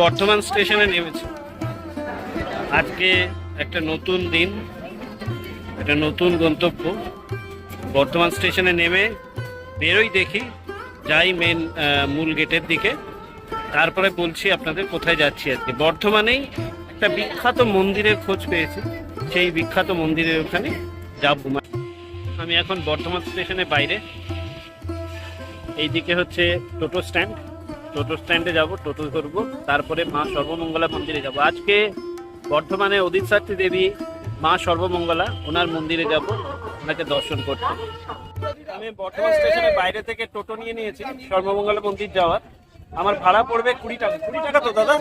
বর্ধমান স্টেশনে নেমেছি। আজকে একটা নতুন দিন, একটা নতুন গন্তব্য। বর্ধমান স্টেশনে নেমে বেরোই দেখি, যাই মেন মূল গেটের দিকে। তারপরে বলছি আপনাদের কোথায় যাচ্ছি আজকে। বর্ধমানেই একটা বিখ্যাত মন্দিরের খোঁজ পেয়েছি। সেই বিখ্যাত মন্দিরের ওখানে যাব। আমি এখন বর্ধমান স্টেশনের বাইরে। এইদিকে হচ্ছে টোটো স্ট্যান্ড। টোটো স্ট্যান্ডে যাব টোটো ধরবো তারপরে মা সর্বমঙ্গলা মন্দিরে যাব। আজকে বর্ধমানে অদিতসাত্রী দেবী মা সর্বমঙ্গলা ওনার মন্দিরে যাব ওনাকে দর্শন করতে। আমি বর্ধমান স্টেশনের বাইরে থেকে টোটো নিয়ে নিয়েছি সর্বমঙ্গলা মন্দির যাওয়ার। আমার ভাড়া পড়বে কুড়ি টাকা। কুড়ি টাকা তো দাদা?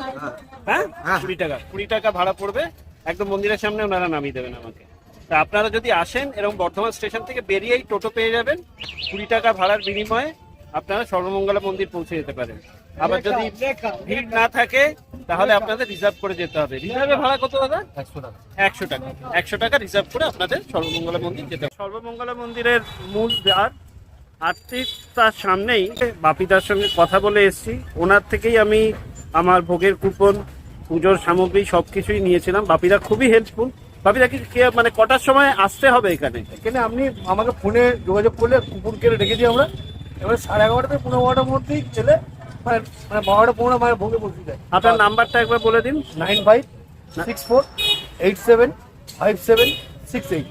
হ্যাঁ। কুড়ি টাকা। কুড়ি টাকা ভাড়া পড়বে একদম মন্দিরের সামনে ওনারা নামিয়ে দেবেন আমাকে। তা আপনারা যদি আসেন এরকম বর্ধমান স্টেশন থেকে বেরিয়েই টোটো পেয়ে যাবেন কুড়ি টাকা ভাড়ার বিনিময়ে আপনারা সর্বমঙ্গলা মন্দির পৌঁছে যেতে পারেন। আবার যদি ভিড় না থাকে তাহলে আপনাদের রিজার্ভ করে যেতে হবে। রিজার্ভে ভাড়া কত দাদা? একশো টাকা। একশো টাকা। রিজার্ভ করে আপনাদের সর্বমঙ্গলা মন্দির যেতে হবে। সর্বমঙ্গলা মন্দিরের মূল দ্বার আর্থিক তার সামনেই বাপিদার সঙ্গে কথা বলে এসেছি। ওনার থেকেই আমি আমার ভোগের কুপন পুজোর সামগ্রী সব কিছুই নিয়েছিলাম। বাপিদা খুবই হেল্পফুল বাপিদা কি মানে কটার সময় আসতে হবে এখানে? এখানে আপনি আমাকে ফোনে যোগাযোগ করলে কুকুর কেটে দিই আমরা। এবার সাড়ে এগারোটা থেকে পনেরো বারোটার মধ্যেই ছেলে মানে বারোটা পনেরো ভোগে যায়। আপনার নাম্বারটা একবার বলে দিন। Nine five six four eight seven five seven six eight.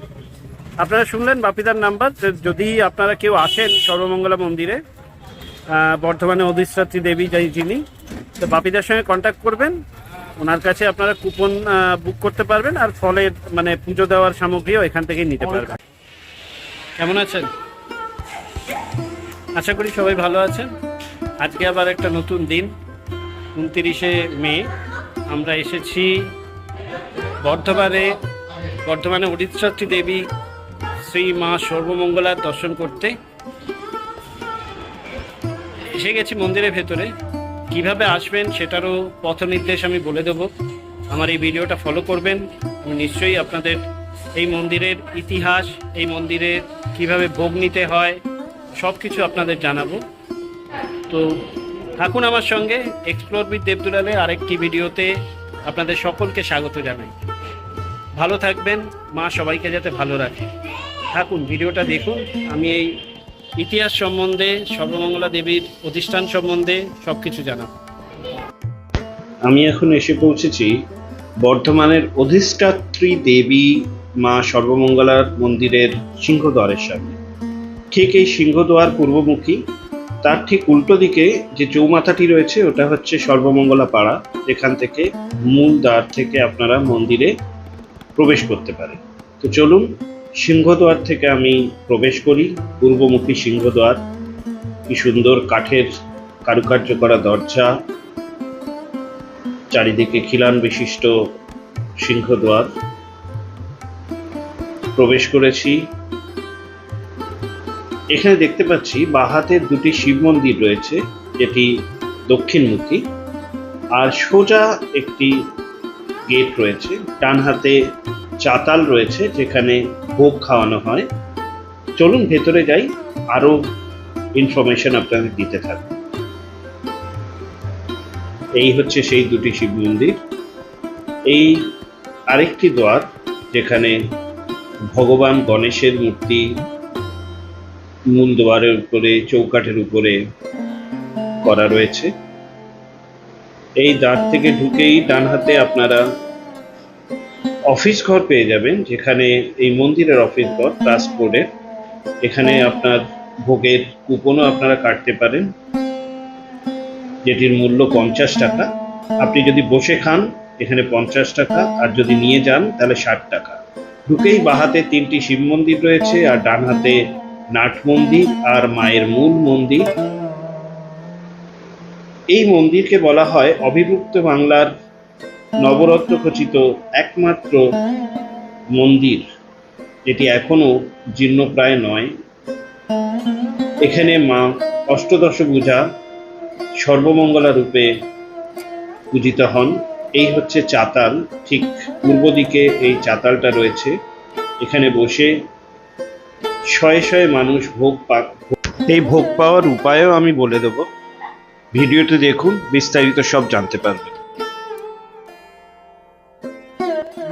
আপনারা শুনলেন বাপিদার নাম্বার। যদি আপনারা কেউ আসেন সর্বমঙ্গলা মন্দিরে বর্ধমানে অধিষ্ঠাত্রী দেবী যাই যিনি তো বাপিদার সঙ্গে কন্ট্যাক্ট করবেন। ওনার কাছে আপনারা কুপন বুক করতে পারবেন আর ফলের মানে পুজো দেওয়ার সামগ্রীও এখান থেকেই নিতে পারবেন। কেমন আছেন? আশা করি সবাই ভালো আছেন। আজকে আবার একটা নতুন দিন, উনতিরিশে মে। আমরা এসেছি বর্ধমানে বর্ধমানে অদিতসাত্রী দেবী শ্রী মা সর্বমঙ্গলার দর্শন করতে। এসে গেছি মন্দিরের ভেতরে। কীভাবে আসবেন সেটারও পথ নির্দেশ আমি বলে দেব। আমার এই ভিডিওটা ফলো করবেন। আমি নিশ্চয়ই আপনাদের এই মন্দিরের ইতিহাস, এই মন্দিরে কীভাবে ভোগ নিতে হয় সব কিছু আপনাদের জানাব। তো থাকুন আমার সঙ্গে এক্সপ্লোর উইথ দেবদুলালে আরেকটি ভিডিওতে আপনাদের সকলকে স্বাগত জানাই। ভালো থাকবেন, মা সবাইকে যাতে ভালো রাখে। থাকুন, ভিডিওটা দেখুন। আমি এই ইতিহাস সম্বন্ধে, সর্বমঙ্গলা দেবীর প্রতিষ্ঠান সম্বন্ধে সব কিছু জানাব। আমি এখন এসে পৌঁছেছি বর্ধমানের অধিষ্ঠাত্রী দেবী মা সর্বমঙ্গলার মন্দিরের সিংহদ্বারের সামনে। ঠিক এই সিংহদ্বার পূর্বমুখী তার ঠিক উল্টো দিকে যে চৌমাথাটি রয়েছে, ওটা হচ্ছে সর্বমঙ্গলা পাড়া এখান থেকে মূল দ্বার থেকে আপনারা মন্দিরে প্রবেশ করতে পারেন। তো চলুন, সিংহদ্বার থেকে আমি প্রবেশ করি। পূর্বমুখী সিংহদ্বার, কি সুন্দর কাঠের কারুকার্য করা দরজা। চারিদিকে খিলান বিশিষ্ট সিংহদ্বার। প্রবেশ করেছি। এখানে দেখতে পাচ্ছি বাহাতের দুটি শিব মন্দির রয়েছে, যেটি দক্ষিণমুখী, আর সোজা একটি গেট রয়েছে। ডান হাতে চাতাল রয়েছে, যেখানে ভোগ খাওয়ানো হয়। চলুন ভেতরে যাই, আরও ইনফরমেশন আপনাদের দিতে থাকবে এই হচ্ছে সেই দুটি শিব মন্দির। এই আরেকটি দ্বার, যেখানে ভগবান গণেশের মূর্তি মূল দ্বারের উপরে, চৌকাঠের উপরে করা রয়েছে। এই দ্বার থেকে ঢুকেই ডান হাতে আপনারা অফিস ঘর পেয়ে যাবেন, যেখানে এই মন্দিরের অফিস ঘর ট্রাস্ট এখানে আপনার ভোগের কুপনও আপনারা কাটতে পারেন, যেটির মূল্য পঞ্চাশ টাকা। আপনি যদি বসে খান, এখানে পঞ্চাশ টাকা, আর যদি নিয়ে যান, তাহলে ষাট টাকা। ঢুকেই বাহাতে তিনটি শিব মন্দির রয়েছে, আর ডান হাতে নাট মন্দির আর মায়ের মূল মন্দির। এই মন্দিরকে বলা হয় অবিভক্ত বাংলার নবরত্ন খচিত একমাত্র মন্দির, যেটি এখনও জীর্ণপ্রায় নয়। এখানে মা অষ্টদশ পূজা সর্বমঙ্গলা রূপে পূজিত হন। এই হচ্ছে চাতাল। ঠিক পূর্ব দিকে এই চাতালটা রয়েছে। এখানে বসে শয়ে শয়ে মানুষ ভোগ পাক এই ভোগ পাওয়ার উপায়ও আমি বলে দেব। ভিডিওটি দেখুন বিস্তারিত সব জানতে পারবেন।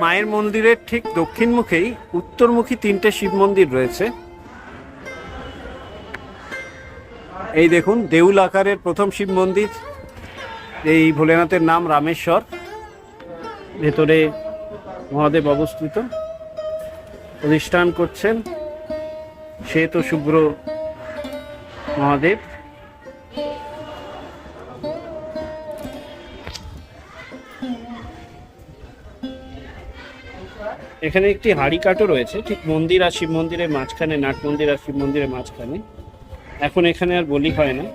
মায়ের মন্দিরের ঠিক দক্ষিণ মুখেই উত্তরমুখী তিনটে শিব মন্দির রয়েছে। এই দেখুন দেউল আকারের প্রথম শিব মন্দির। এই ভোলেনাথের নাম রামেশ্বর। ভেতরে মহাদেব অবস্থিত। প্রতিষ্ঠান করছেন শ্বেত শুভ্র মহাদেব। এখানে একটি হাড়ি কাঠও রয়েছে, ঠিক মন্দির আর শিব মন্দিরের মাঝখানে, নাট মন্দির আর শিব মন্দিরের মাঝখানে। এখন এখানে আর বলি হয় না।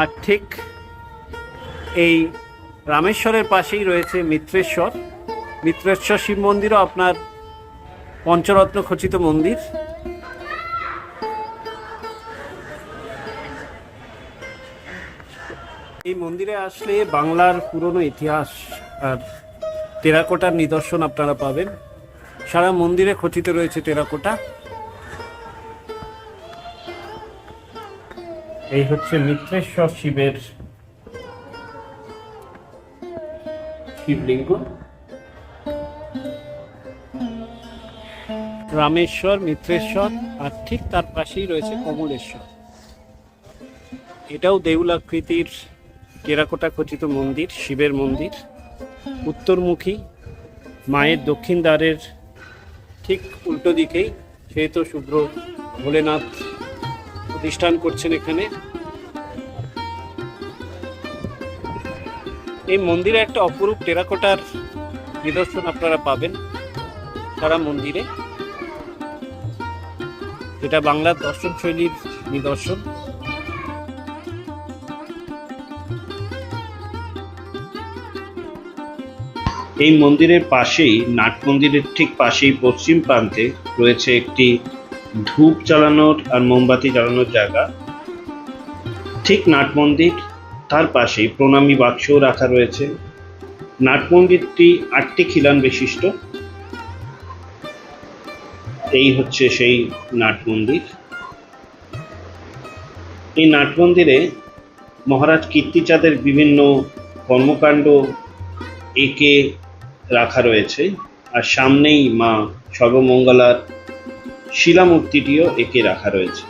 আর ঠিক এই রামেশ্বরের পাশেই রয়েছে মিত্রেশ্বর। মিত্রেশ্বর শিব মন্দিরও আপনার পঞ্চরত্ন খচিত মন্দির। মন্দিরে আসলে বাংলার পুরনো ইতিহাস আর টেরাকোটার নিদর্শন আপনারা পাবেন। সারা মন্দিরে খচিত রয়েছে টেরাকোটা। এই হচ্ছে মিত্রেশ্বর শিবের শিবলিঙ্গ। রামেশ্বর, মিত্রেশ্বর, আর ঠিক তার পাশেই রয়েছে কমলেশ্বর। এটাও দেউলাকৃতির টেরাকোটা খচিত মন্দির, শিবের মন্দির, উত্তরমুখী, মায়ের দক্ষিণ দ্বারের ঠিক উল্টো দিকেই শ্বেত শুভ্র ভোলেনাথ প্রতিষ্ঠান করছেন এখানে। এই মন্দিরে একটা অপরূপ টেরাকোটার নিদর্শন আপনারা পাবেন সারা মন্দিরে। এটা বাংলার দর্শন শৈলীর নিদর্শন। এই মন্দিরের পাশেই, নাট মন্দিরের ঠিক পাশেই পশ্চিম প্রান্তে রয়েছে একটি ধূপ জ্বালানোর আর মোমবাতি জ্বালানোর জায়গা। ঠিক নাট মন্দির তার পাশেই প্রণামী বাক্সও রাখা রয়েছে। নাট মন্দিরটি আটটি খিলান বিশিষ্ট। এই হচ্ছে সেই নাট মন্দির। এই নাট মন্দিরে মহারাজ কীর্তিচাঁদের বিভিন্ন কর্মকাণ্ড, একে রাখা রয়েছে। আর সামনেই মা সর্বমঙ্গলার শিলামূর্তিটিও একে রাখা রয়েছে।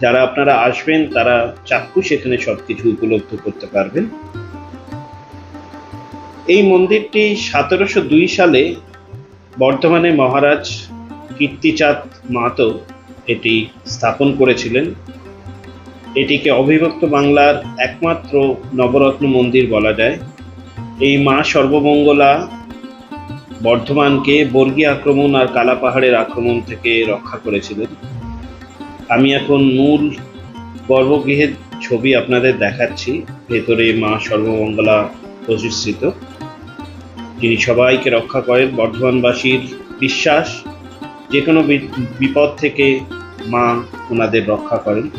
যারা আপনারা আসবেন, তারা চাক্ষুষ এখানে সব কিছু উপলব্ধ করতে পারবেন। এই মন্দিরটি সতেরোশো দুই সালে বর্ধমানে মহারাজ কীর্তিচাঁদ মাহাতো এটি স্থাপন করেছিলেন। এটিকে অবিভক্ত বাংলার একমাত্র নবরত্ন মন্দির বলা যায়। এই মা সর্বমঙ্গলা বর্ধমানকে বর্গী আক্রমণ আর কালা পাহাড়ের আক্রমণ থেকে রক্ষা করেছিলেন আমি এখন মূল গর্ভগৃহের ছবি আপনাদের দেখাচ্ছি। ভেতরে মা সর্বমঙ্গলা প্রতিষ্ঠিত। যিনি সবাইকে রক্ষা করেন। বর্ধমানবাসীর বিশ্বাস যে কোনো বিপদ থেকে মা ওনাদের রক্ষা করেন।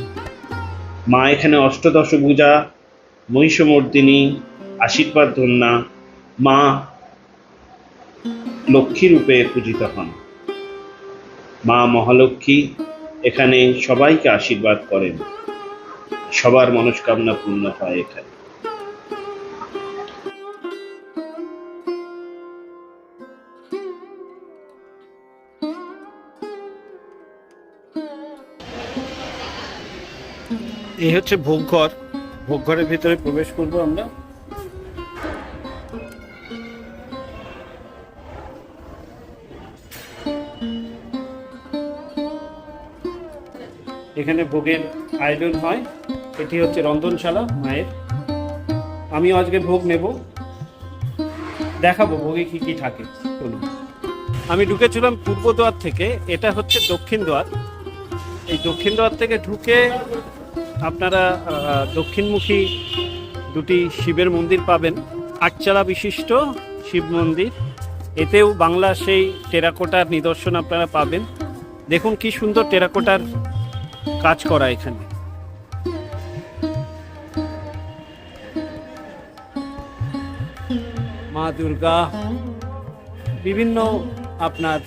মা এখানে অষ্টদশ পূজা, মহিষমর্দিনী, আশীর্বাদ ধন্যা, মা লক্ষ্মী রূপে পূজিত হন। মা মহালক্ষ্মী এখানে সবাইকে আশীর্বাদ করেন। সবার মনস্কামনা পূর্ণ হয় এখানে। এই হচ্ছে ভোগঘর। ভোগঘরের ভিতরে প্রবেশ করব আমরা। এখানে ভোগের আয়োজন হয়। এটি হচ্ছে রন্ধনশালা মায়ের। আমিও আজকে ভোগ নেব। দেখাবো ভোগে কি কি থাকে। চলুন। আমি ঢুকেছিলাম পূর্ব দ্বার থেকে। এটা হচ্ছে দক্ষিণ দ্বার এই দক্ষিণ দ্বার থেকে ঢুকে আপনারা দক্ষিণমুখী দুটি শিবের মন্দির পাবেন। আটচালা বিশিষ্ট শিব মন্দির। এতেও বাংলা সেই টেরাকোটার নিদর্শন আপনারা পাবেন। দেখুন কি সুন্দর টেরাকোটার কাজ করা এখানে। মা দুর্গা, বিভিন্ন আপনার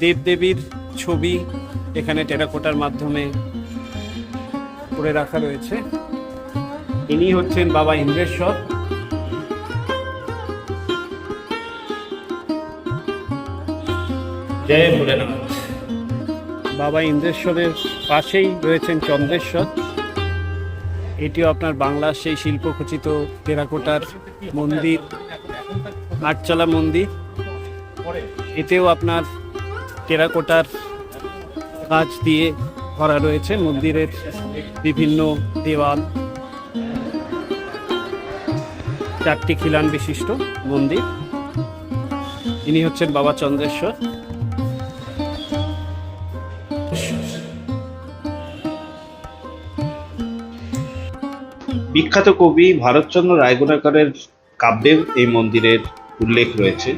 দেবদেবীর ছবি এখানে টেরাকোটার মাধ্যমে করে রাখা রয়েছে। ইনি হচ্ছেন বাবা ইন্দ্রেশ্বর। জয় ভোলেনাথ। বাবা ইন্দ্রেশ্বরের পাশেই রয়েছেন চন্দ্রেশ্বর। এটিও আপনার বাংলার সেই শিল্পখচিত টেরাকোটার মন্দির আটচালা মন্দির। এতেও আপনার টেরাকোটার কাজ দিয়ে করা রয়েছে মন্দিরের বিভিন্ন দেওয়াল। চারটি খিলান বিশিষ্ট মন্দির। ইনি হচ্ছেন বাবা চন্দ্রেশ্বর। বিখ্যাত কবি ভারতচন্দ্র রায়গুণাকরের কাব্যে এই মন্দিরের উল্লেখ রয়েছে।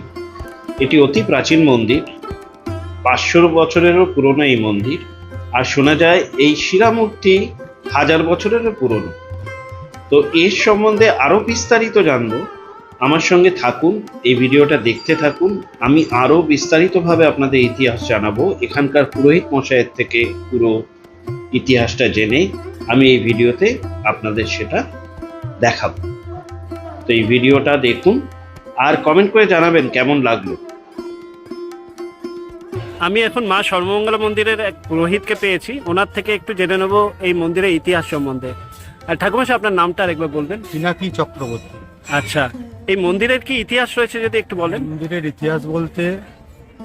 এটি অতি প্রাচীন মন্দির, পাঁচশো বছরেরও পুরনো এই মন্দির, আর শোনা যায় এই শিলামূর্তি হাজার বছরেরও পুরনো। তো এর সম্বন্ধে আরও বিস্তারিত জানব। আমার সঙ্গে থাকুন, এই ভিডিওটা দেখতে থাকুন। আমি আরও বিস্তারিতভাবে আপনাদের ইতিহাস জানাব। এখানকার পুরোহিত মশাইয়ের থেকে পুরো ইতিহাসটা জেনে আমি এই ভিডিওতে আপনাদের সেটা দেখাবো। তো এই ভিডিওটা দেখুন আর কমেন্ট করে জানাবেন কেমন লাগল। আমি এখন মা সর্বমঙ্গলা মন্দিরের এক পুরোহিতকে পেয়েছি। ওনার থেকে একটু জেনে নেব এই মন্দিরের ইতিহাস সম্বন্ধে। আর ঠাকুমাশা আপনার নামটা আরেকবার বলবেন? পিনাকি চক্রবর্তী। আচ্ছা। এই মন্দিরের কি ইতিহাস রয়েছে যদি একটু বলেন? মন্দিরের ইতিহাস বলতে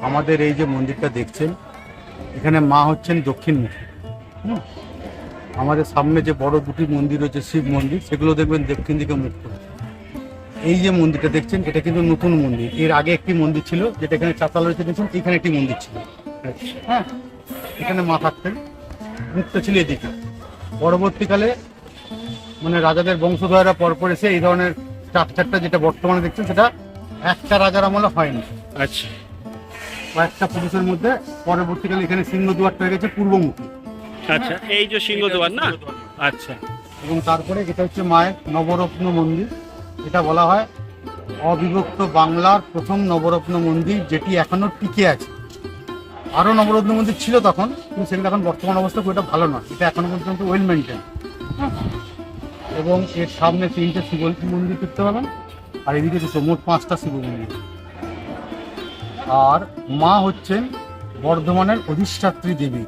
আমাদের এই যে মন্দিরটা দেখছেন এখানে মা হচ্ছেন দক্ষিণমুখী। হুম। আমাদের সামনে যে বড় দুটি মন্দির রয়েছে শিব মন্দির সেগুলো দেখবেন দক্ষিণ দিকে মুখ করে। এই যে মন্দিরটা দেখছেন এটা কিন্তু নতুন মন্দির। এর আগে একটি মন্দির ছিল যেটা এখানে চাতাল রয়েছে দেখছেন এখানে একটি মন্দির ছিল। হ্যাঁ এখানে মা থাকতেন মুক্ত ছিল এদিকে। পরবর্তীকালে মানে রাজাদের বংশধরেরা পরপর এসে এই ধরনের স্ট্রাকচারটা যেটা বর্তমানে দেখছেন সেটা একটা রাজার আমলে হয়নি। আচ্ছা। কয়েকটা পুরুষের মধ্যে পরবর্তীকালে এখানে সিংহদুয়ারটা হয়ে গেছে পূর্বমুখী। আচ্ছা এই যে সিংহদ্বার না? আচ্ছা। এবং তারপরে এটা হচ্ছে মায়ের নবরত্ন মন্দির। এটা বলা হয় অবিভক্ত বাংলার প্রথম নবরত্ন মন্দির যেটি এখনও টিকে আছে। আরও নবরত্ন মন্দির ছিল তখন কিন্তু সেগুলো এখন বর্তমান অবস্থা খুব একটা ভালো নয়। এটা এখনও পর্যন্ত ওয়েল মেনটেন এবং এর সামনে তিনটে শিব মন্দির দেখতে পাবেন আর এদিকে দুটো মোট পাঁচটা শিব মন্দির। আর মা হচ্ছেন বর্ধমানের অধিষ্ঠাত্রী দেবী।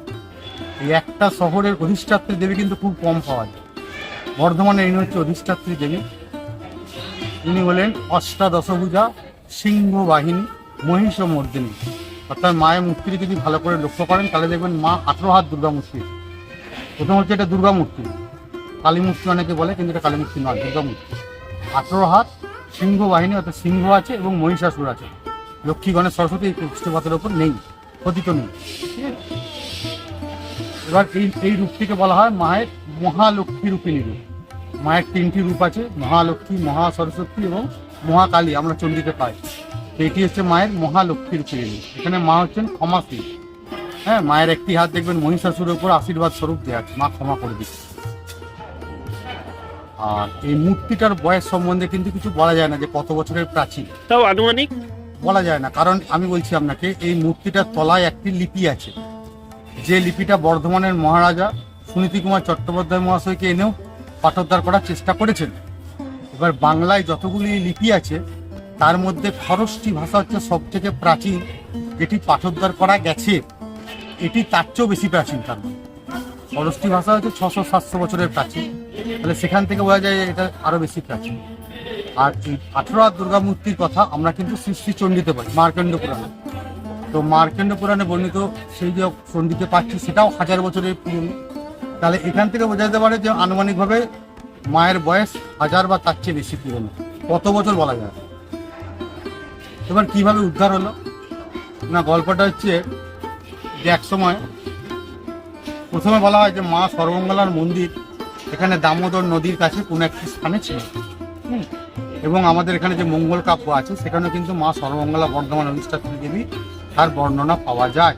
এই একটা শহরের অধিষ্ঠাত্রী দেবী কিন্তু খুব কম পাওয়া যায়। বর্ধমানে ইনি হচ্ছে অধিষ্ঠাত্রী দেবী ইনি হলেন অষ্টাদশভুজা সিংহ বাহিনী মহিষ মর্দিনী অর্থাৎ মায়ের মূর্তিটি যদি ভালো করে লক্ষ্য করেন, তাহলে দেখবেন মা আঠেরো হাত দুর্গা মূর্তি প্রথম হচ্ছে এটা দুর্গা মূর্তি কালী মূর্তি অনেকে বলে, কিন্তু এটা কালী মূর্তি নয় দুর্গা মূর্তি আঠেরো হাত সিংহ বাহিনী, অর্থাৎ সিংহ আছে এবং মহিষাসুর আছে। লক্ষ্মী গণেশ সরস্বতী এই পৃষ্ঠপাতের ওপর নেই খোদিত নেই? এবার এই এই রূপটিকে বলা হয় মায়ের মহালক্ষ্মী রূপিণী রূপ। মায়ের তিনটি রূপ আছে মহালক্ষ্মী মহা সরস্বতী এবং মহাকালী আমরা চণ্ডীতে পাই। এটি হচ্ছে মায়ের মহালক্ষ্মী রূপিণী রূপ। এখানে মা হচ্ছেন ক্ষমাশীল হ্যাঁ মায়ের একটি হাত দেখবেন মহিষাসুরের উপর আশীর্বাদ স্বরূপ দেওয়া আছে। মা ক্ষমা করে দিচ্ছে আর এই মূর্তিটার বয়স সম্বন্ধে কিন্তু কিছু বলা যায় না যে কত বছরের প্রাচীন। তাও আনুমানিক? বলা যায় না। কারণ আমি বলছি আপনাকে এই মূর্তিটার তলায় একটি লিপি আছে। যে লিপিটা বর্ধমানের মহারাজা সুনীতি কুমার চট্টোপাধ্যায় মহাশয়কে এনেও পাঠোদ্ধার করার চেষ্টা করেছেন। এবার বাংলায় যতগুলি লিপি আছে, তার মধ্যে খরষ্টি ভাষা হচ্ছে সবথেকে প্রাচীন, যেটি পাঠোদ্ধার করা গেছে। এটি তার চেয়েও বেশি প্রাচীন তার মানে। খরষ্টি ভাষা হচ্ছে ছশো সাতশো বছরের প্রাচীন। তাহলে সেখান থেকে বোঝা যায় এটা আরও বেশি প্রাচীন। আর এই আঠেরো দুর্গা মূর্তির কথা আমরা কিন্তু শ্রী শ্রী চণ্ডীতে পাই মার্কণ্ড পুরাণে তো মার্কণ্ড পুরাণে বর্ণিত সেই যে চণ্ডীতে পাচ্ছি, সেটাও হাজার বছরের পুরনো। তাহলে এখান থেকে বোঝা যেতে পারে যে আনুমানিকভাবে মায়ের বয়স হাজার বা তার চেয়ে বেশি পুরনো। কত বছর বলা যায়? এবার কীভাবে উদ্ধার হলো? না, গল্পটা হচ্ছে যে এক সময় প্রথমে বলা হয় যে মা সর্বমঙ্গলার মন্দির, এখানে দামোদর নদীর কাছে কোনো একটি স্থানে ছিল। এবং আমাদের এখানে যে মঙ্গল কাব্য আছে সেখানে কিন্তু মা সর্বমঙ্গলা বর্ধমান অধিষ্ঠাত্রী দেবী তার বর্ণনা পাওয়া যায়।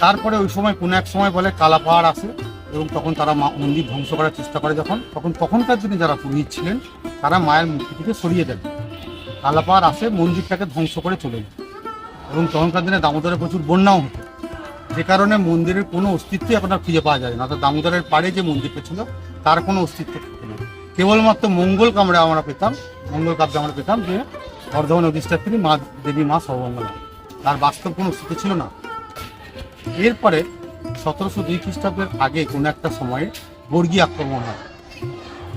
তারপরে ওই সময় কোনো এক সময় বলে কালাপাহাড় আসে এবং তখন তারা মা মন্দির ধ্বংস করার চেষ্টা করে যখন, তখন তখনকার দিনে যারা পুরোহিত ছিলেন, তারা মায়ের মূর্তিটিকে সরিয়ে দেন। কালাপাহাড় আসে, মন্দিরটাকে ধ্বংস করে চলে যায়। এবং তখনকার দিনে দামোদরে প্রচুর বন্যাও হতো। যে কারণে মন্দিরের কোনো অস্তিত্বই এখন আর খুঁজে পাওয়া যায় না। অর্থাৎ দামোদরের পাড়ে যে মন্দিরটা ছিল, তার কোনো অস্তিত্ব থাকে না। কেবলমাত্র মঙ্গল কামড়ে আমরা পেতাম, মঙ্গল কাব্যে আমরা পেতাম যে বর্ধমান অধিষ্ঠাত্রী মা দেবী মা সর্বমঙ্গলা। তার বাস্তব কোনো অস্তিত্ব ছিল না। এরপরে সতেরোশো দুই খ্রিস্টাব্দের আগে কোনো একটা সময়ে বর্গী আক্রমণ হয়।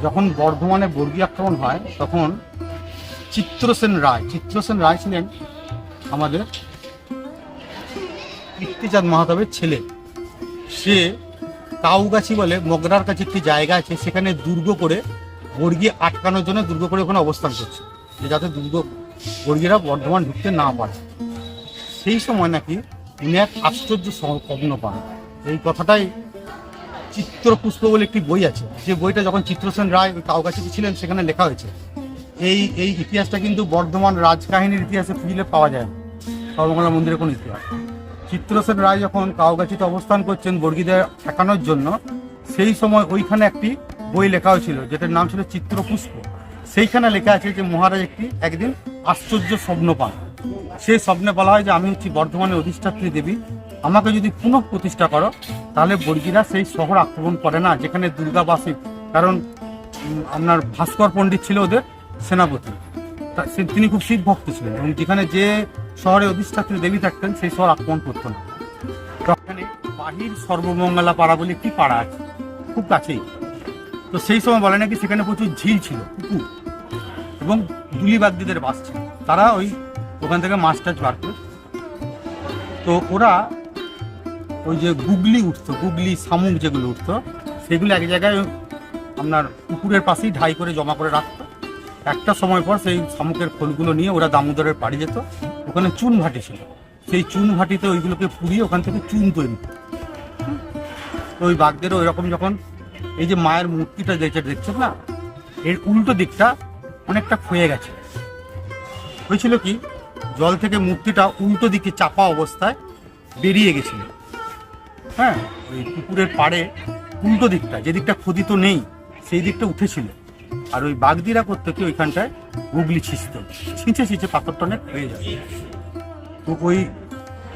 যখন বর্ধমানে বর্গী আক্রমণ হয়, তখন চিত্রসেন রায় চিত্রসেন রায় ছিলেন আমাদের কীর্তিচাঁদ মাহাতাবের ছেলে। সে কাউগাছি বলে মগরার কাছে একটি জায়গা আছে, সেখানে দুর্গ করে বর্গী আটকানোর জন্য দুর্গ করে ওখানে অবস্থান করছে। যাতে দুর্গ বর্গীরা বর্ধমান ঢুকতে না পারে। সেই সময় নাকি উনি এক আশ্চর্য স্বপ্ন পান। এই কথাটাই চিত্রপুষ্প বলে একটি বই আছে। যে বইটা যখন চিত্রসেন রায় ওই কাউগাছিতে ছিলেন সেখানে লেখা হয়েছে, এই এই ইতিহাসটা কিন্তু বর্ধমান রাজকাহিনীর ইতিহাসে খুঁজলে পাওয়া যায় সর্বমঙ্গলা মন্দিরের কোনো ইতিহাস। চিত্রসেন রায় যখন কাউগাছিতে অবস্থান করছেন বর্গীদের ঠেকানোর জন্য, সেই সময় ওইখানে একটি বই লেখা হয়েছিল, যেটার নাম ছিল চিত্রপুষ্প। সেইখানে লেখা আছে যে মহারাজ একটি একদিন আশ্চর্য স্বপ্ন পান। সেই স্বপ্নে বলা হয় যে আমি হচ্ছি বর্ধমানের অধিষ্ঠাত্রী দেবী। আমাকে যদি পুনঃ প্রতিষ্ঠা করো, তাহলে বর্গীরা সেই শহর আক্রমণ করে না, যেখানে দুর্গাবাসী, কারণ আপনার ভাস্কর পণ্ডিত ছিল ওদের সেনাপতি। তিনি খুব শিখ ভক্ত ছিলেন এবং যেখানে যে শহরে অধিষ্ঠাত্রী দেবী থাকতেন, সেই শহর আক্রমণ করতো না। তখন বাহির সর্বমঙ্গলা পাড়া বলে একটি পাড়া আছে, খুব কাছেই। তো সেই সময় বলে নাকি সেখানে প্রচুর ঝিল ছিল, পুকুর, এবং দুলিবাগদিদের বাস ছিল। তারা ওই ওখান থেকে মাছ টাছ বার করে। তো ওরা ওই যে গুগলি উঠতো, গুগলি শামুক যেগুলো উঠতো, সেগুলো এক জায়গায় আপনার পুকুরের পাশেই ঢাই করে জমা করে রাখতো। একটা সময় পর সেই শামুকের খোলগুলো নিয়ে ওরা দামোদরের বাড়ি যেত। ওখানে চুন ভাটি ছিল। সেই চুন ভাটিতে ওইগুলোকে পুড়িয়ে ওখান থেকে চুন তৈরি। তো ওই বাঘদেরও ওইরকম যখন এই যে মায়ের মূর্তিটা যেটা দেখছেন না, এর উল্টো দিকটা অনেকটা ক্ষয়ে গেছে। হয়েছিল কি জল থেকে মূর্তিটা উল্টো দিকে চাপা অবস্থায় বেরিয়ে গেছিল। হ্যাঁ ওই পুকুরের পাড়ে উল্টো দিকটা, যে দিকটা খোদিত নেই, সেই দিকটা উঠেছিল। আর ওই বাগদিরা করতে কি ওইখানটায় গুগলি ছিঁচত, ছিঁচে ছিঁচে পাথরটা অনেক হয়ে যায়। তো ওই,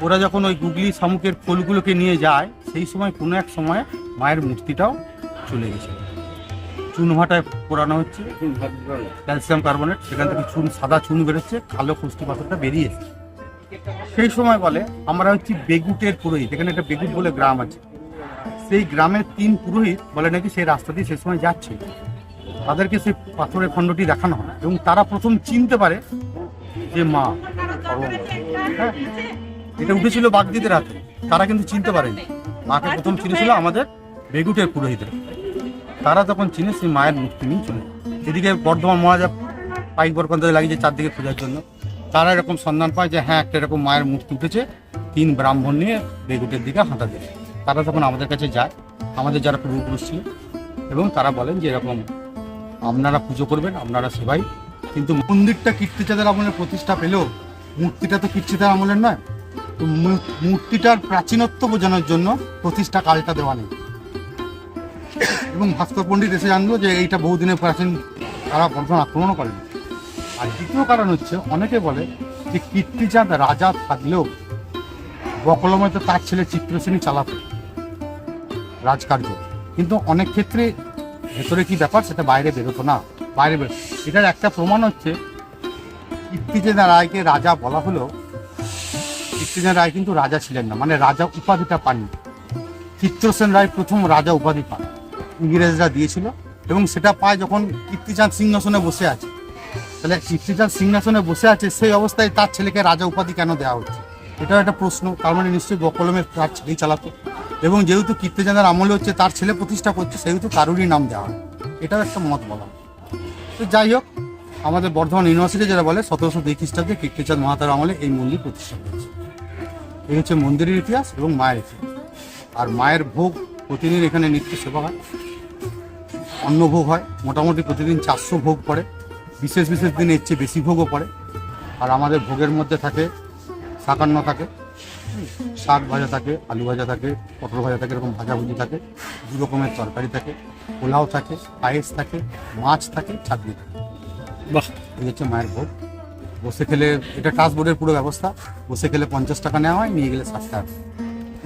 ওরা যখন ওই গুগলি শামুকের খোলগুলোকে নিয়ে যায়, সেই সময় কোনো এক সময় মায়ের মূর্তিটাও চলে গেছিল। চুন ভাটায় পোড়ানো হচ্ছে। ক্যালসিয়াম কার্বনেট সেখান থেকে চুন সাদা চুন বেরোচ্ছে কালো খুষ্টি পাথরটা বেরিয়ে এসেছে। সেই সময় বলে আমরা হচ্ছি বেগুটের পুরোহিত এখানে একটা বেগুট বলে গ্রাম আছে। সেই গ্রামের তিন পুরোহিত বলে নাকি সেই রাস্তা দিয়ে সে সময় যাচ্ছে। তাদেরকে সেই পাথরের খণ্ডটি দেখানো হয় এবং তারা প্রথম চিনতে পারে যে মা হ্যাঁ এটা উঠেছিল বাগদিদের হাতে। তারা কিন্তু চিনতে পারেনি। মাকে প্রথম চিনেছিল আমাদের বেগুটের পুরোহিতরা তারা তখন চিনে সেই মায়ের মুক্তি নিয়ে চলে এদিকে বর্ধমান মহারাজা পাইক বরকন্দায় লাগিয়েছে চারদিকে খোঁজার জন্য। তারা এরকম সন্ধান পায় যে হ্যাঁ একটা এরকম মায়ের মূর্তি উঠেছে। তিন ব্রাহ্মণ নিয়ে বেগুটের দিকে হাঁটা দেয় তারা তখন আমাদের কাছে যায়। আমাদের যারা পূর্বপুরুষ ছিল, এবং তারা বলেন যে, এরকম আপনারা পুজো করবেন, আপনারা সেবাই। কিন্তু মন্দিরটা কীর্তিচাঁদের আমলের প্রতিষ্ঠা পেলেও মূর্তিটা তো কীর্তিচাঁদ আমলের নয়। তো মূর্তিটার প্রাচীনত্ব বোঝানোর জন্য প্রতিষ্ঠা কালটা দেওয়া নেই। এবং ভাস্কর পণ্ডিত এসে জানলো যে এইটা বহুদিনের প্রাচীন তারা বর্ধমান আক্রমণও করেন। আর দ্বিতীয় কারণ হচ্ছে, অনেকে বলে যে কীর্তিচাঁদ রাজা থাকলেও বকলমে তো তার ছেলে চিত্রসেনী চালাতো, রাজকার্য। কিন্তু অনেক ক্ষেত্রে ভেতরে কি ব্যাপার, সেটা বাইরে বেরোতো না, বাইরে বেরো এটার একটা প্রমাণ হচ্ছে কীর্তিচাঁদ রায়কে রাজা বলা হলো কীর্তিচাঁদ রায় কিন্তু রাজা ছিলেন না মানে রাজা উপাধিটা পাননি। চিত্রসেন রায় প্রথম রাজা উপাধি পান। ইংরেজরা দিয়েছিল এবং সেটা পায় যখন কীর্তিচাঁদ সিংহাসনে বসে আছে। তাহলে কীর্তিচাঁদ সিংহাসনে বসে আছে, সেই অবস্থায় তার ছেলেকে রাজা উপাধি কেন দেওয়া হচ্ছে? এটাও একটা প্রশ্ন। তার মানে নিশ্চয়ই বকলমের তার ছেলেই চালাতো। এবং যেহেতু কীর্তিচাঁদের আমলে হচ্ছে, তার ছেলে প্রতিষ্ঠা করছে, সেহেতু তারুরই নাম দেওয়া হয়। এটাও একটা মত বলা। তো যাই হোক, আমাদের বর্ধমান ইউনিভার্সিটি যেটা বলে, সতেরোশো দুই খ্রিস্টাব্দে কীর্তিচাঁদ মহাতার আমলে এই মন্দির প্রতিষ্ঠা করেছে এই হচ্ছে মন্দিরের ইতিহাস এবং মায়ের ইতিহাস। আর মায়ের ভোগ প্রতিদিন এখানে নিত্য সেবা হয়। অন্নভোগ হয় মোটামুটি প্রতিদিন চারশো ভোগ পড়ে বিশেষ বিশেষ দিনে এর চেয়ে বেশি ভোগও পড়ে আর আমাদের ভোগের মধ্যে থাকে শাকান্ন থাকে শাক ভাজা থাকে আলু ভাজা থাকে পটল ভাজা থাকে এরকম ভাজাভুজি থাকে দু রকমের তরকারি থাকে পোলাও থাকে পায়েস থাকে মাছ থাকে চাটনি থাকে। বাহ। এই হচ্ছে মায়ের ভোগ। বসে খেলে এটা ট্রান্সপোর্টের পুরো ব্যবস্থা। বসে খেলে পঞ্চাশ টাকা নেওয়া হয় নিয়ে গেলে ষাট টাকা।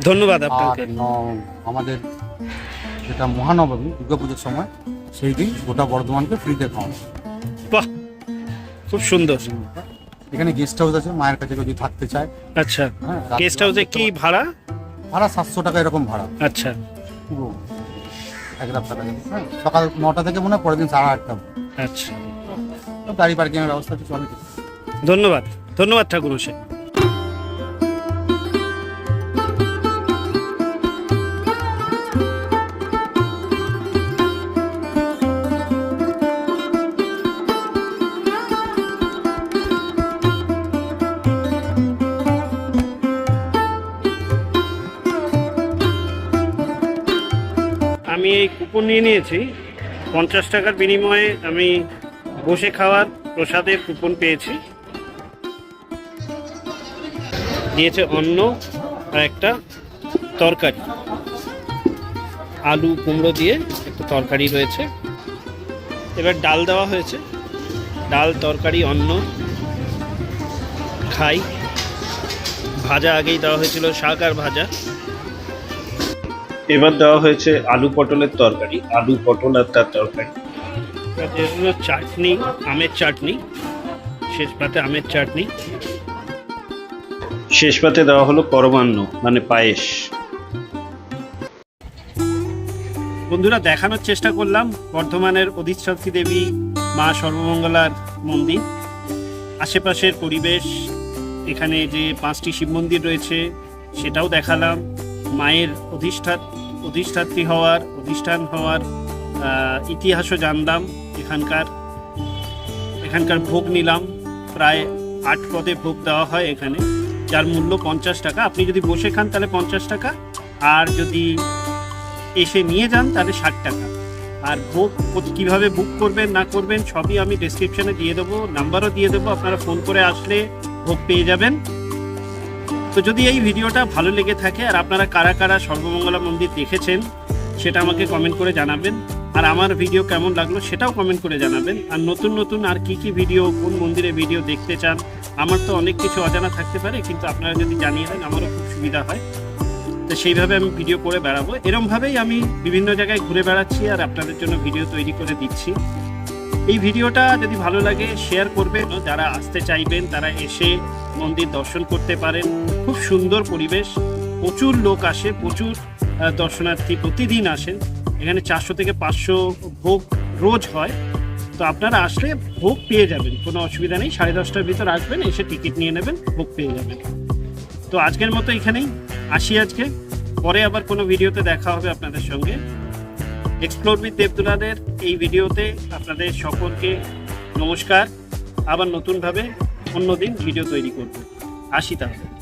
ধন্যবাদ আর আমাদের যেটা মহানবমী দুর্গাপুজোর সময় সেই দিন গোটা বর্ধমানকে ফ্রিতে খাওয়ানো বাহ খুব সুন্দর। এখানে গেস্ট হাউস আছে মায়ের কাছে কেউ যদি থাকতে চায়। আচ্ছা হ্যাঁ গেস্ট হাউসে কি ভাড়া? ভাড়া সাতশো টাকা এরকম ভাড়া। আচ্ছা। পুরো এক রাত হ্যাঁ সকাল নটা থেকে মনে হয় পরের দিন সাড়ে আটটা। আচ্ছা। গাড়ি পার্কিংয়ের ব্যবস্থা আছে চলে। ধন্যবাদ ধন্যবাদ ঠাকুর মশাই কুপন নিয়ে নিয়েছি। পঞ্চাশ টাকার বিনিময়ে আমি বসে খাওয়ার প্রসাদের কুপন পেয়েছি। দিয়েছে অন্ন আর একটা তরকারি। আলু, কুমড়ো দিয়ে একটা তরকারি রয়েছে। এবার ডাল দেওয়া হয়েছে। ডাল, তরকারি, অন্ন খাই। ভাজা আগেই দেওয়া হয়েছিল, শাক আর ভাজা। এবার দেওয়া হয়েছে আলু পটলের তরকারি আলু পটল আর তার তরকারি। চাটনি আমের চাটনি শেষ পাতে আমের চাটনি। শেষ পাতে দেওয়া হলো পরমান্ন মানে পায়েস। বন্ধুরা দেখানোর চেষ্টা করলাম বর্ধমানের অধিষ্ঠাত্রী দেবী মা সর্বমঙ্গলার মন্দির। আশেপাশের পরিবেশ এখানে যে পাঁচটি শিব মন্দির রয়েছে সেটাও দেখালাম। মায়ের অধিষ্ঠাত, অধিষ্ঠাত্রী হওয়ার, অধিষ্ঠান হওয়ার ইতিহাসও জানলাম, এখানকার এখানকার ভোগ নিলাম। প্রায় আট পদে ভোগ দেওয়া হয় এখানে, যার মূল্য পঞ্চাশ টাকা। আপনি যদি বসে খান তাহলে পঞ্চাশ টাকা, আর যদি এসে নিয়ে যান তাহলে ষাট টাকা। আর বুক কীভাবে বুক করবেন, না করবেন, সবই আমি ডেসক্রিপশনে দিয়ে দেবো নাম্বারও দিয়ে দেবো। আপনারা ফোন করে আসলে ভোগ পেয়ে যাবেন। তো যদি এই ভিডিওটা ভালো লেগে থাকে, আর আপনারা কারা কারা সর্বমঙ্গলা মন্দির দেখেছেন, সেটা আমাকে কমেন্ট করে জানাবেন। আর আমার ভিডিও কেমন লাগল সেটাও কমেন্ট করে জানাবেন। আর নতুন নতুন আর কি কি ভিডিও, কোন মন্দিরে ভিডিও দেখতে চান, আমার তো অনেক কিছু অজানা থাকতে পারে, কিন্তু আপনারা যদি জানিয়ে দেন, আমারও খুব সুবিধা হয়। তো সেইভাবে আমি ভিডিও করে বেড়াবো। এরমভাবেই আমি বিভিন্ন জায়গায় ঘুরে বেড়াচ্ছি, আর আপনাদের জন্য ভিডিও তৈরি করে দিচ্ছি। এই ভিডিওটা যদি ভালো লাগে শেয়ার করবেন। যারা আসতে চাইবেন, তারা এসে মন্দির দর্শন করতে পারেন। খুব সুন্দর পরিবেশ। প্রচুর লোক আসে, প্রচুর দর্শনার্থী প্রতিদিন আসেন। এখানে চারশো থেকে পাঁচশো ভোগ রোজ হয়। তো আপনারা আসলে ভোগ পেয়ে যাবেন। কোনো অসুবিধা নেই। সাড়ে দশটার ভিতর আসবেন, এসে টিকিট নিয়ে নেবেন, ভোগ পেয়ে যাবেন। তো আজকের মতো এখানেই। আসি আজকে। পরে আবার কোনো ভিডিওতে দেখা হবে আপনাদের সঙ্গে। এক্সপ্লোর উইথ দেবদুলাদের এই ভিডিওতে আপনাদের সকলকে নমস্কার। আবার নতুনভাবে অন্যদিন ভিডিও তৈরি করব। আসি তাহলে।